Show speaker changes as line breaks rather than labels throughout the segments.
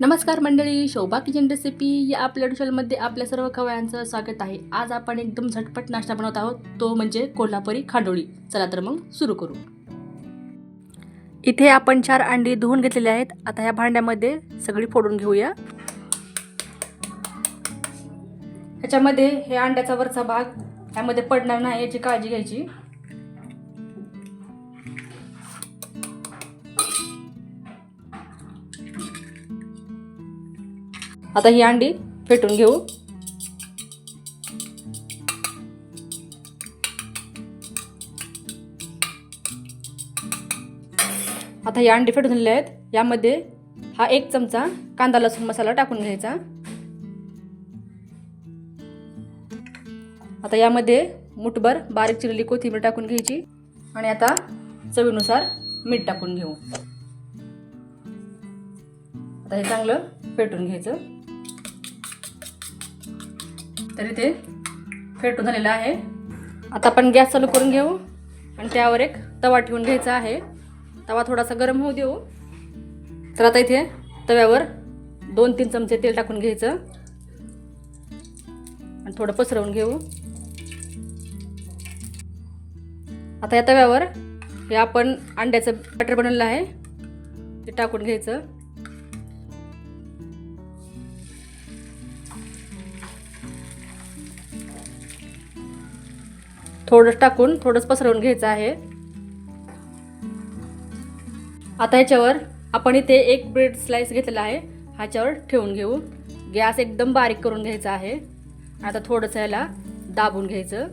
नमस्कार मंडळी शोभा kitchen recipe या आपल्या डुशलमध्ये आपल्या सर्व खवयांचं स्वागत आहे. आज आपण एकदम झटपट नाश्ता बनवत आहोत तो म्हणजे कोल्हापुरी खांडोळी. चला तर मग सुरू करू. इथे आपण चार अंडी धुवून घेतलेली आहेत. आता ह्या भांड्यामध्ये सगळी फोडून घेऊया. ह्याच्यामध्ये हे अंड्याचा वरचा भाग ह्यामध्ये पडणार नाही याची काळजी घ्यायची. आता ही अंडी फेटून घेऊ. आता ही अंडी फेटून झालेली आहेत. यामध्ये हा एक चमचा कांदा लसूण मसाला टाकून घ्यायचा. आता यामध्ये मुठभर बारीक चिरलेली कोथिंबीर टाकून घ्यायची आणि आता चवीनुसार मीठ टाकून घेऊ. आता हे चांगलं फेटून घ्यायचं. तर इथे फेटून झालेलं आहे. आता आपण गॅस चालू करून घेऊ आणि त्यावर एक तवा ठेवून घ्यायचा आहे. तवा थोडासा गरम होऊ देऊ. तर आता इथे तव्यावर दोन तीन चमचे तेल टाकून घ्यायचं. आणि थोडं पसरवून घेऊ. आता या तव्यावर हे आपण अंड्याचं बटर बनवलेलं आहे. ते टाकून घ्यायचं. थोडंच टाकून थोडंच पसरवून घ्यायचं आहे. आता ह्याच्यावर आपण इथे एक ब्रेड स्लाइस घेतलेला आहे. ह्याच्यावर ठेवून घेऊ. गॅस एकदम बारीक करून घ्यायचा आहे. आता थोडंसं याला दाबून घ्यायचं.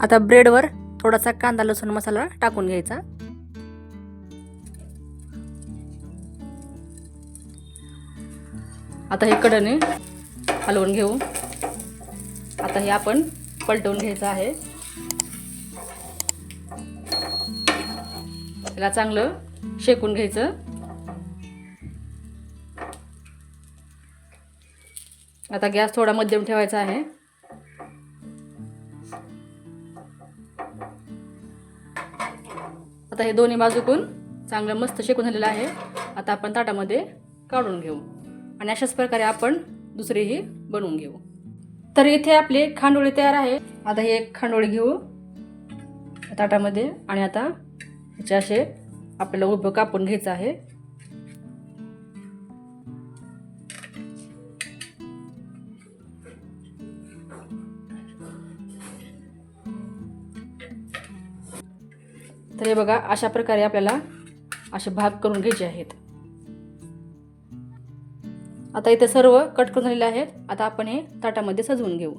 आता ब्रेडवर थोडासा कांदा लसूण मसाला टाकून घ्यायचा. आता हे कडने हलवून घेऊ. आता हे आपण पलटवून घ्यायचं आहे. त्याला चांगलं शेकून घ्यायचं. आता गॅस थोडा मध्यम ठेवायचा आहे. आता हे दोन्ही बाजूकून चांगलं मस्त शेकून झालेलं आहे. आता आपण ताटामध्ये काढून घेऊ. आणि अशाच प्रकारे आपण दुसरीही बनवून घेऊ. तर इथे आपली खांडोळी तयार आहे. आता हे एक खांडोळी घेऊ ताटामध्ये आणि आता ह्याचे असे आपल्याला उभं कापून घ्यायचं आहे. तर हे बघा अशा प्रकारे आपल्याला असे भाग करून घ्यायचे आहेत. आता इथे सर्व कट करून झालेले आहेत. आता आपण हे ताटामध्ये सजवून घेऊ.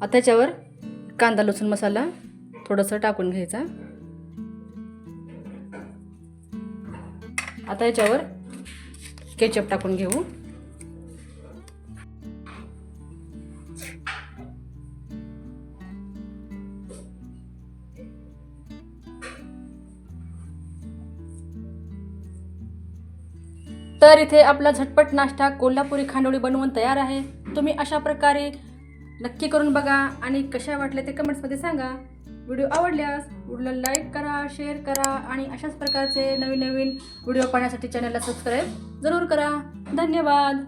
आता त्याच्यावर कांदा लसूण मसाला थोडंसं टाकून घ्यायचा. आता याच्यावर केचप टाकून घेऊ. तर इथे आपला झटपट नाश्ता कोल्हापुरी खांडोळी बनवून तयार आहे. तुम्ही अशा प्रकारे नक्की करून बघा आणि कशा वाटल्या ते कमेंट्समध्ये सांगा. व्हिडिओ आवडल्यास व्हिडिओला लाईक करा शेअर करा आणि अशाच प्रकारचे नवीन नवीन व्हिडिओ पाहण्यासाठी चॅनलला सबस्क्राईब जरूर करा. धन्यवाद.